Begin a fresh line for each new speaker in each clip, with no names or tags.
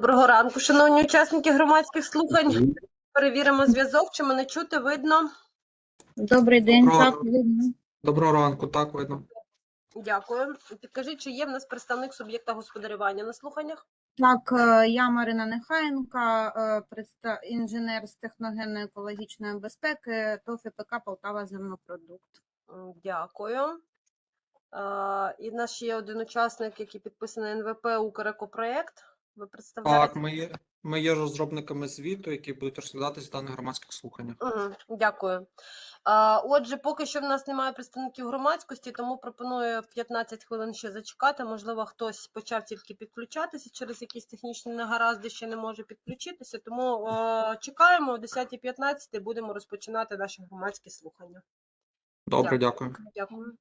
Доброго ранку, шановні учасники громадських слухань. Перевіримо зв'язок, чи мене чути, видно.
Добрий день,
Доброго
так, видно.
Доброго ранку, так видно.
Дякую. Підкажіть, чи є в нас представник суб'єкта господарювання на слуханнях?
Так, е, я Марина Нехаєнка, е, інженер з техногенно-екологічної безпеки, ТОВ Полтава Землепродукт.
М, Дякую. Е, І в нас ще є один учасник, який підписаний НВП «Укрекопроект». Ви представляєте?
Так, ми є, ми є розробниками звіту, які будуть розглядатись в даних громадських слуханнях.
Мгм, Дякую. А, Отже, поки що в нас немає представників громадськості, тому пропоную 15 хвилин ще зачекати. Можливо, хтось почав тільки підключатися через якісь технічні негаразди, ще не може підключитися. Тому е, чекаємо о 10.15 будемо розпочинати наші громадські слухання.
Добре, дякую.
Дякую.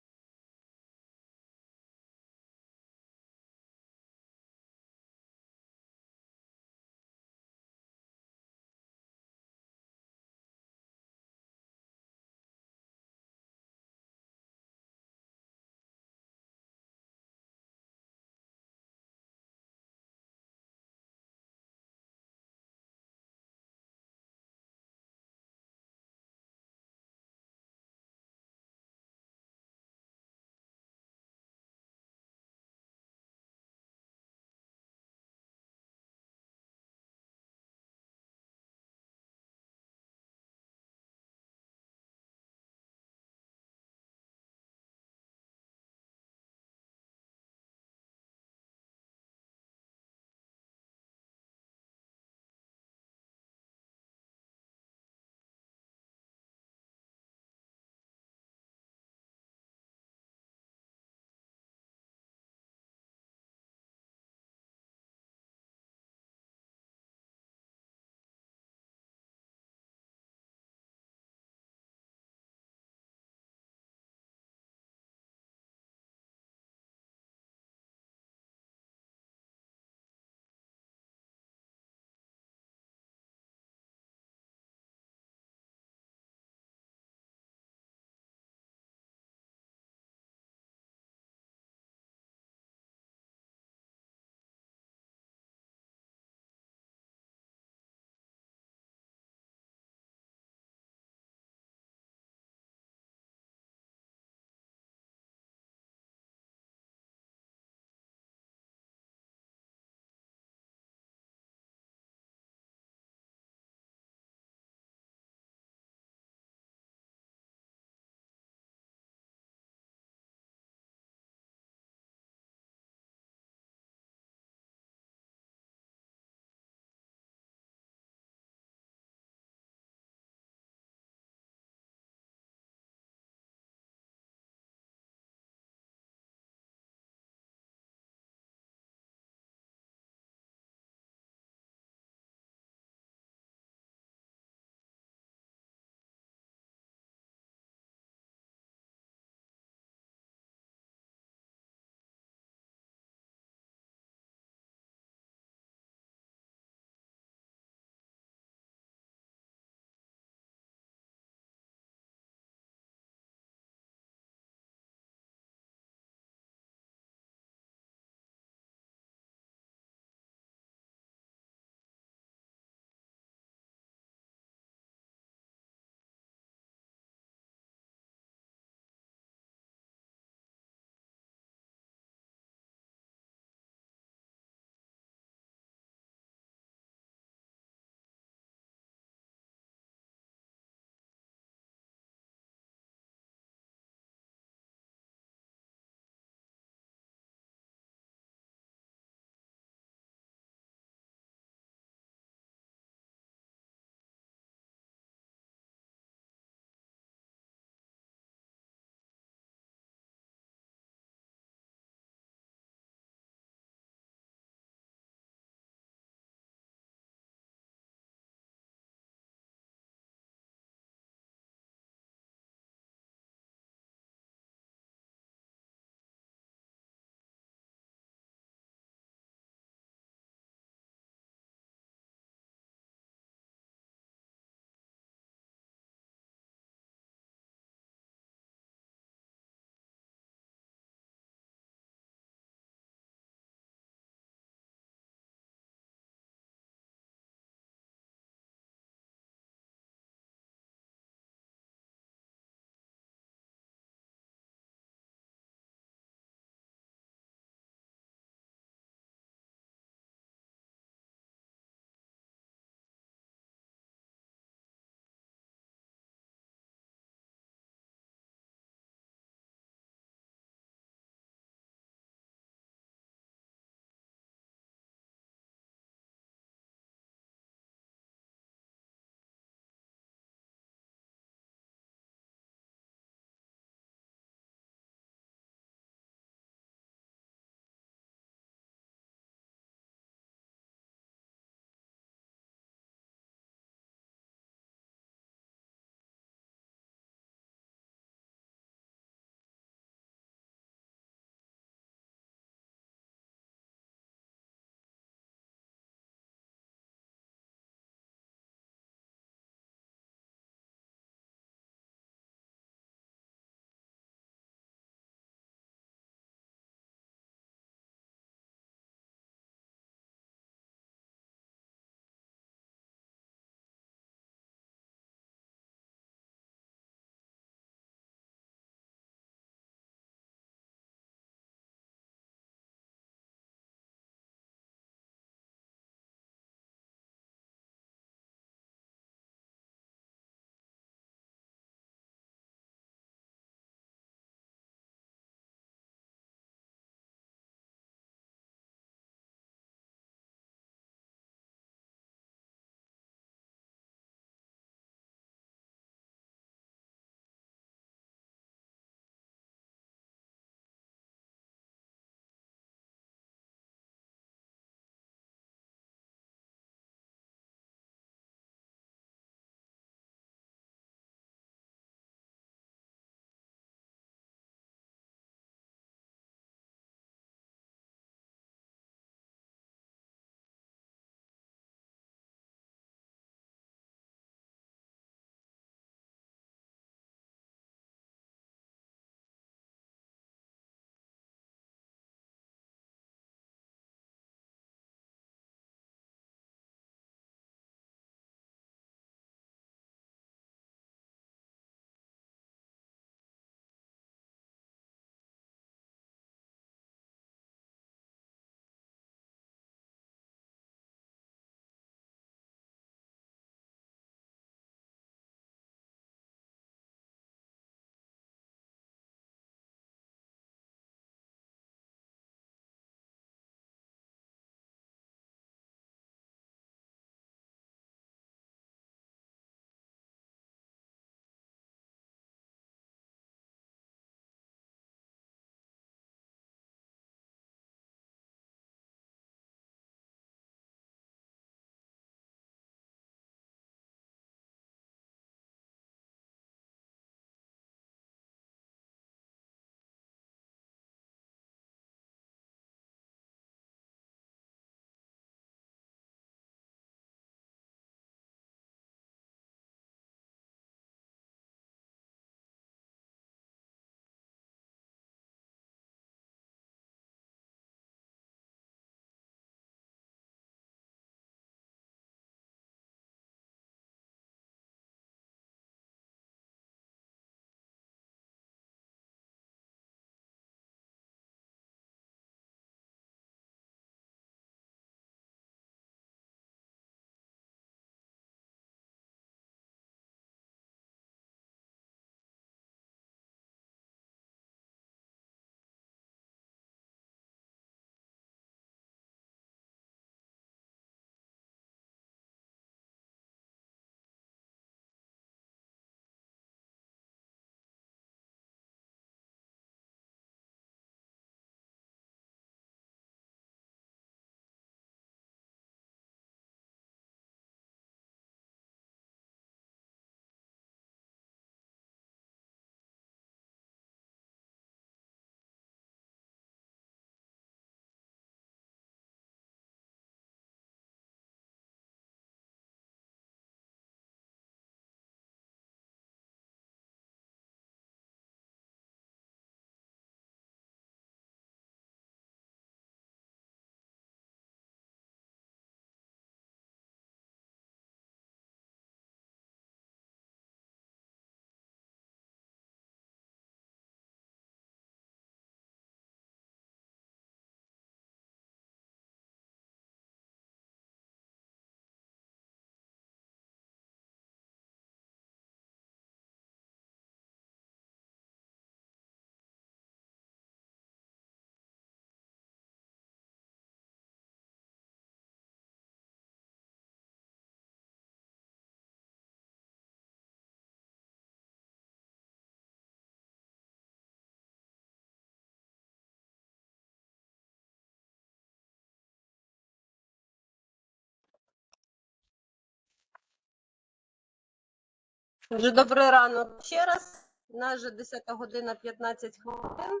Дуже добрий ранок ще раз. Нас вже 10 година 15 хвилин.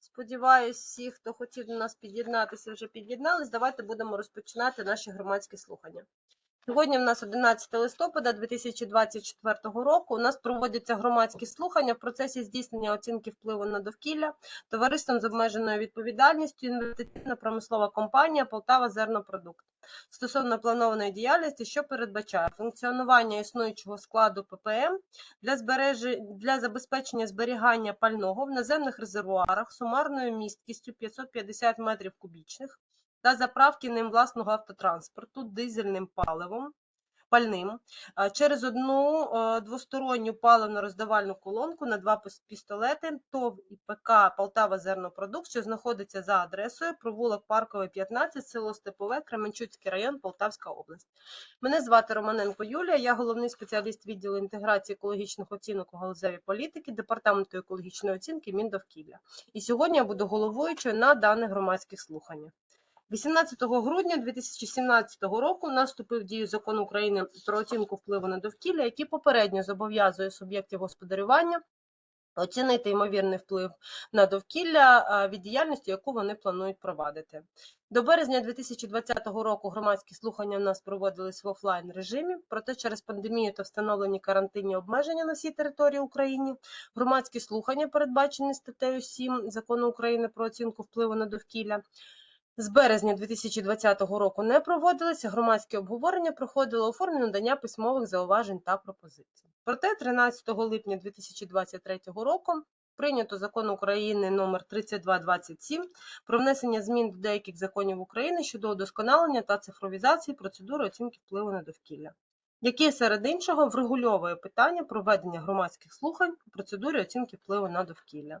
Сподіваюсь, всі, хто хотів до нас під'єднатися, вже під'єднались. Давайте будемо розпочинати наші громадські слухання. Сьогодні в нас 11 листопада 2024 року. У нас проводяться громадські слухання в процесі здійснення оцінки впливу на довкілля товариством з обмеженою відповідальністю інвестиційна промислова компанія Полтава Зернопродукт стосовно планованої діяльності, що передбачає функціонування існуючого складу ППМ для, збережи... для забезпечення зберігання пального в наземних резервуарах сумарною місткістю 550 метрів кубічних та заправки ним власного автотранспорту дизельним паливом. Пальним через одну двосторонню паливно-роздавальну колонку на два пістолети ТОВ і ПК Полтава Зернопродукт, що знаходиться за адресою провулок Парковий 15, село Степове, Кременчуцький район, Полтавська область. Мене звати Романенко Юлія, я головний спеціаліст відділу інтеграції екологічних оцінок у галузевій політики Департаменту екологічної оцінки Міндовкілля. І сьогодні я буду головуючою на даних громадських слуханнях. 18 грудня 2017 року наступив дію закон України про оцінку впливу на довкілля, який попередньо зобов'язує суб'єктів господарювання оцінити ймовірний вплив на довкілля від діяльності, яку вони планують провадити. До березня 2020 року громадські слухання в нас проводились в офлайн режимі, проте через пандемію та встановлені карантинні обмеження на всій території України громадські слухання, передбачені статтею 7 закону України про оцінку впливу на довкілля, з березня 2020 року не проводилися, громадські обговорення проходило у формі надання письмових зауважень та пропозицій. Проте 13 липня 2023 року прийнято закон України номер 3227 про внесення змін до деяких законів України щодо удосконалення та цифровізації процедури оцінки впливу на довкілля, який серед іншого врегульовує питання проведення громадських слухань у процедурі оцінки впливу на довкілля.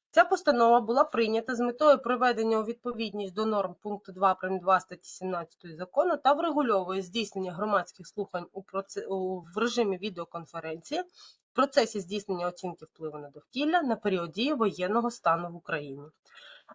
Ця постанова була прийнята з метою приведення у відповідність до норм пункту 2 прим. 2 статті 17 закону та врегульовує здійснення громадських слухань у проце... в режимі відеоконференції в процесі здійснення оцінки впливу на довкілля на період дії воєнного стану в Україні.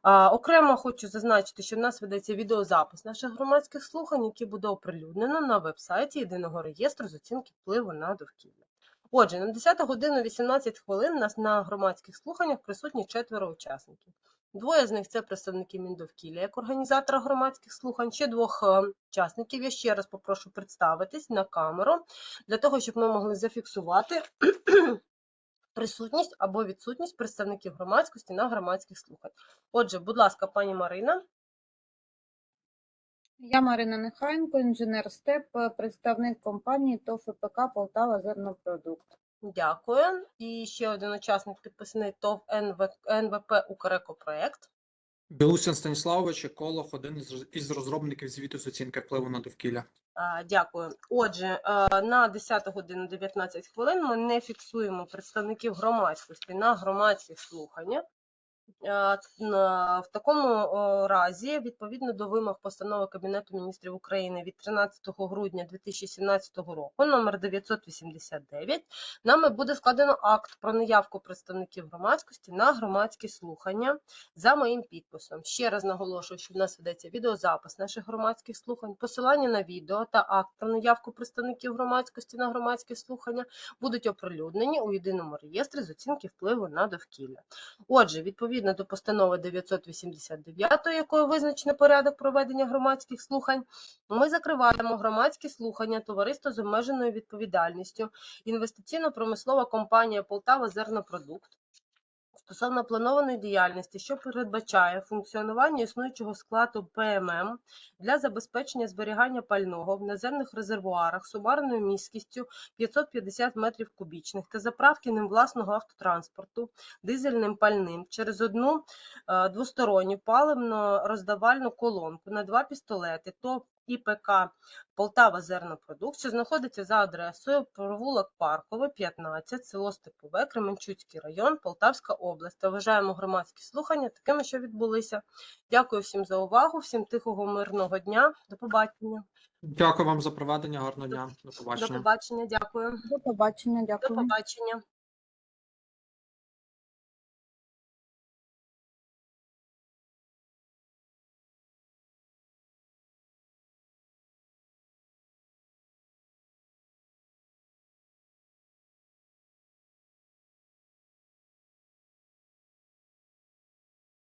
А, окремо хочу зазначити, що в нас ведеться відеозапис наших громадських слухань, які буде оприлюднено на веб-сайті єдиного реєстру з оцінки впливу на довкілля. Отже, на 10 годину 18 хвилин нас на громадських слуханнях присутні четверо учасників. Двоє з них це представники Міндовкілля як організатора громадських слухань. Ще двох е, учасників я ще раз попрошу представитись на камеру для того, щоб ми могли зафіксувати присутність або відсутність представників громадськості на громадських слухань. Отже, будь ласка, пані Марина.
Я Марина Нехайенко, інженер СТЕП, представник компанії ТОВ ФПК Полтава Зернопродукт.
Дякую. І ще один учасник підписаний ТОВ НВ... НВП «Укрекопроект».
Білусян Станіславович, еколог, один із- розробників звіту з оцінки впливу на довкілля.
А, Дякую. Отже, е, на 10 годину 19 хвилин ми не фіксуємо представників громадськості на громадських слуханнях. Е, на- В такому разі, відповідно до вимог постанови Кабінету міністрів України від 13 грудня 2017 року, номер 989, нами буде складено акт про наявку представників громадськості на громадські слухання за моїм підписом. Ще раз наголошую, що в нас ведеться відеозапис наших громадських слухань, посилання на відео та акт про наявку представників громадськості на громадські слухання будуть оприлюднені у єдиному реєстрі з оцінки впливу на довкілля. Отже, відповідно до постанови 989, якою визначено порядок проведення громадських слухань, ми закриваємо громадські слухання товариства з обмеженою відповідальністю, інвестиційно-промислова компанія Полтава Зернопродукт стосовно планованої діяльності, що передбачає функціонування існуючого складу ПММ для забезпечення зберігання пального в наземних резервуарах сумарною міськістю 550 метрів кубічних та заправки ним власного автотранспорту дизельним пальним через одну е, двосторонню паливно-роздавальну колонку на два пістолети ТОВ ІПК Полтава Зернопродукт, що знаходиться за адресою провулок Паркове, 15, село Степове, Кременчуцький район, Полтавська область. Та вважаємо громадські слухання такими, що відбулися. Дякую всім за увагу, всім тихого мирного дня. До побачення.
Дякую вам за проведення. Гарного дня. До
До
побачення.
побачення. Дякую.
До побачення,
До побачення.